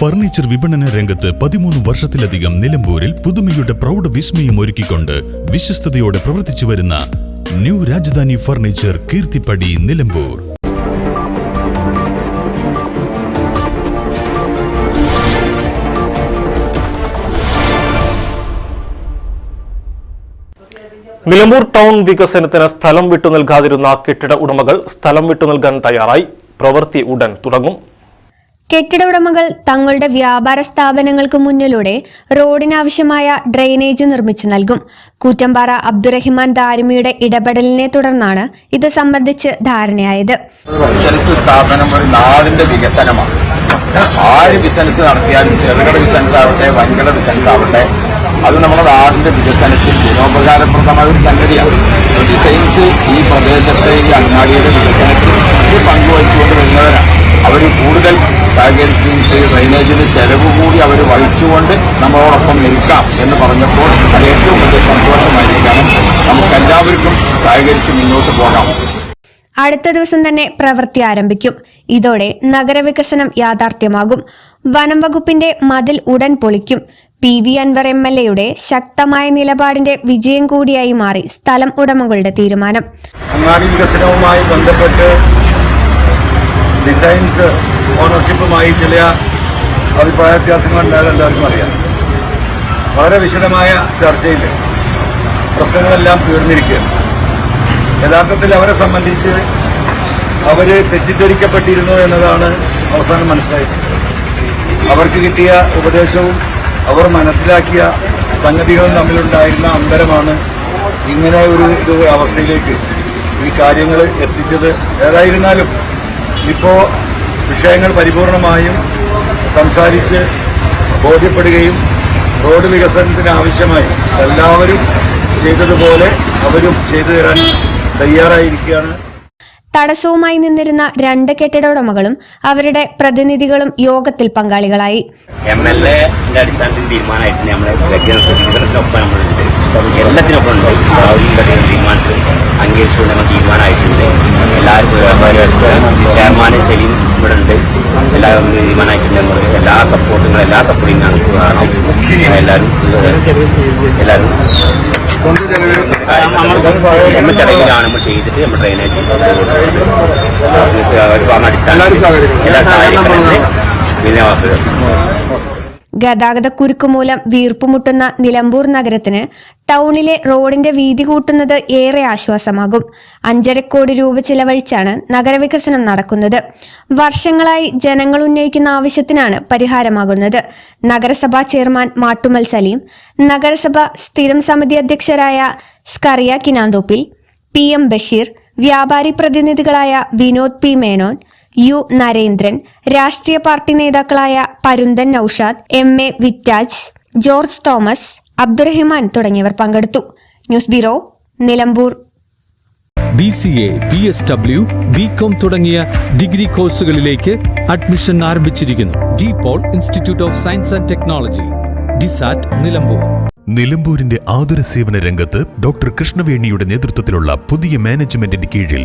Furniture വിപണന രംഗത്ത് പതിമൂന്ന് വർഷത്തിലധികം നിലമ്പൂരിൽ പുതുമയുടെ പ്രൗഢ വിസ്മയം ഒരുക്കിക്കൊണ്ട് വിശ്വസ്തയോടെ പ്രവർത്തിച്ചു വരുന്ന new Rajadhani furniture Keerthippadi Nilambur. Nilambur town വികസനത്തിന് സ്ഥലം വിട്ടു നൽകാതിരുന്ന കെട്ടിട ഉടമകൾ സ്ഥലം വിട്ടു നൽകാൻ തയ്യാറായി. പ്രവൃത്തി ഉടൻ തുടങ്ങും. കെട്ടിട ഉടമകൾ തങ്ങളുടെ വ്യാപാര സ്ഥാപനങ്ങൾക്ക് മുന്നിലൂടെ റോഡിനാവശ്യമായ ഡ്രെയിനേജ് നിർമ്മിച്ചു നൽകും. കൂറ്റമ്പാറ അബ്ദുറഹിമാൻ ദാരിമിയുടെ ഇടപെടലിനെ തുടർന്നാണ് ഇത് സംബന്ധിച്ച് ധാരണയായത്. നാടിന്റെ വികസനമാണ്. ആര് ബിസിനസ് നടത്തിയാലും ചെറുകിട ബിസിനസ് ആവട്ടെ വൻകിട ബിസിനസ് ആവട്ടെ അത് നമ്മുടെ നാടിന്റെ വികസനത്തിൽ ജനോപകാരപ്രദമായ ഒരു സംഗതിയാണ്. ഡിസൈൻസ് ഈ പ്രദേശത്തെ ഈ അങ്ങാടിയുടെ വികസനത്തിൽ പങ്കുവഹിച്ചുകൊണ്ട് വരുന്നവരാണ്. അവർ കൂടുതൽ സഹകരിച്ച് ഡ്രൈനേജിന് ഡ്രൈനേജിന്റെ ചെലവ് കൂടി അവർ വഹിച്ചുകൊണ്ട് നമ്മളോടൊപ്പം നിൽക്കാം എന്ന് പറഞ്ഞപ്പോൾ അത് ഏറ്റവും വലിയ സന്തോഷമായിരിക്കണം. നമുക്കെല്ലാവർക്കും സഹകരിച്ച് മുന്നോട്ട് പോകാം. അടുത്ത ദിവസം തന്നെ പ്രവൃത്തി ആരംഭിക്കും. ഇതോടെ നഗരവികസനം യാഥാർത്ഥ്യമാകും. വനം വകുപ്പിന്റെ മതിൽ ഉടൻ പൊളിക്കും. P V Anvar M L എയുടെ ശക്തമായ നിലപാടിന്റെ വിജയം കൂടിയായി മാറി സ്ഥലം ഉടമകളുടെ തീരുമാനം. അങ്ങാടി വികസനവുമായി ബന്ധപ്പെട്ട് ഡിസൈൻസ് ഓണർഷിപ്പുമായി ചില അഭിപ്രായ വ്യത്യാസങ്ങൾ ഉണ്ടായത് എല്ലാവർക്കും അറിയാം. വളരെ വിശദമായ ചർച്ചയിൽ പ്രശ്നങ്ങളെല്ലാം തീർന്നിരിക്കുകയാണ്. യഥാർത്ഥത്തിൽ അവരെ സംബന്ധിച്ച് അവർ തെറ്റിദ്ധരിക്കപ്പെട്ടിരുന്നു എന്നതാണ് അവസാനം മനസ്സിലായത്. അവർക്ക് കിട്ടിയ ഉപദേശവും അവർ മനസ്സിലാക്കിയ സംഗതികളും തമ്മിലുണ്ടായിരുന്ന അന്തരമാണ് ഇങ്ങനെ ഒരു ഇത് അവസ്ഥയിലേക്ക് ഈ കാര്യങ്ങൾ എത്തിച്ചത്. ഏതായിരുന്നാലും ഇപ്പോൾ വിഷയങ്ങൾ പരിപൂർണമായും സംസാരിച്ച് ബോധ്യപ്പെടുകയും റോഡ് വികസനത്തിനാവശ്യമായി എല്ലാവരും ചെയ്തതുപോലെ അവരും ചെയ്തു തരാൻ തയ്യാറായിരിക്കുകയാണ്. തടസ്സവുമായി നിന്നിരുന്ന രണ്ട് കെട്ടിട ഉടമകളും അവരുടെ പ്രതിനിധികളും യോഗത്തിൽ പങ്കാളികളായി. എം എൽ എ അടിസ്ഥാനത്തിൽ തീരുമാനമായിട്ട് നമ്മളെ ഒപ്പം നമ്മളുണ്ട്. എല്ലാത്തിനൊപ്പം ഉണ്ട്. തീരുമാനത്തിൽ അംഗീകരിച്ചുകൊണ്ട് നമ്മൾ തീരുമാനമായിട്ടുണ്ട്. എല്ലാവരും ചെയർമാൻ സലീം ഇവിടെ ഉണ്ട് എല്ലാവരും തീരുമാനമായിട്ടുണ്ട് നമ്മൾ എല്ലാ സപ്പോർട്ടും എല്ലാ സപ്പോർട്ടും ആണ് കാരണം എല്ലാവരും എല്ലാവരും നമ്മൾ ചടങ്ങ് കാണുമ്പോൾ ചെയ്തിട്ട് നമ്മൾ ഡ്രെയിനേജ് അവർ പറഞ്ഞ അടിസ്ഥാനത്തിൽ എല്ലാ സഹായിക്കുന്നുണ്ട് പിന്നെ കുരുക്ക് മൂലം വീർപ്പുമുട്ടുന്ന നിലമ്പൂർ നഗരത്തിന് ടൗണിലെ റോഡിന്റെ വീതി കൂട്ടുന്നത് ഏറെ ആശ്വാസമാകും. അഞ്ചര കോടി രൂപ ചിലവഴിച്ചാണ് നഗരവികസനം നടക്കുന്നത്. വർഷങ്ങളായി ജനങ്ങൾ ഉന്നയിക്കുന്ന ആവശ്യത്തിനാണ് പരിഹാരമാകുന്നത്. നഗരസഭാ ചെയർമാൻ മാട്ടുമൽ സലീം നഗരസഭ സ്ഥിരം സമിതി അധ്യക്ഷരായ സ്കറിയ കിനാന്തോപ്പിൽ പി എം ബഷീർ വ്യാപാരി പ്രതിനിധികളായ വിനോദ് പി മേനോൻ യു നരേന്ദ്രൻ രാഷ്ട്രീയ പാർട്ടി നേതാക്കളായ Parunthan Noushad M A Vittaj George Thomas Abdurahiman തുടങ്ങിയവർ പങ്കെടുത്തു. News bureau Nilambur. B C A B S W B com തുടങ്ങിയ ഡിഗ്രി കോഴ്സുകളിലേക്ക് അഡ്മിഷൻ ആരംഭിച്ചിരിക്കുന്നു. De Paul institute of science and technology DISAT Nilambur. നിലമ്പൂരിന്റെ ആതുര സേവന രംഗത്ത് doctor കൃഷ്ണവേണിയുടെ നേതൃത്വത്തിലുള്ള പുതിയ മാനേജ്മെന്റിന്റെ കീഴിൽ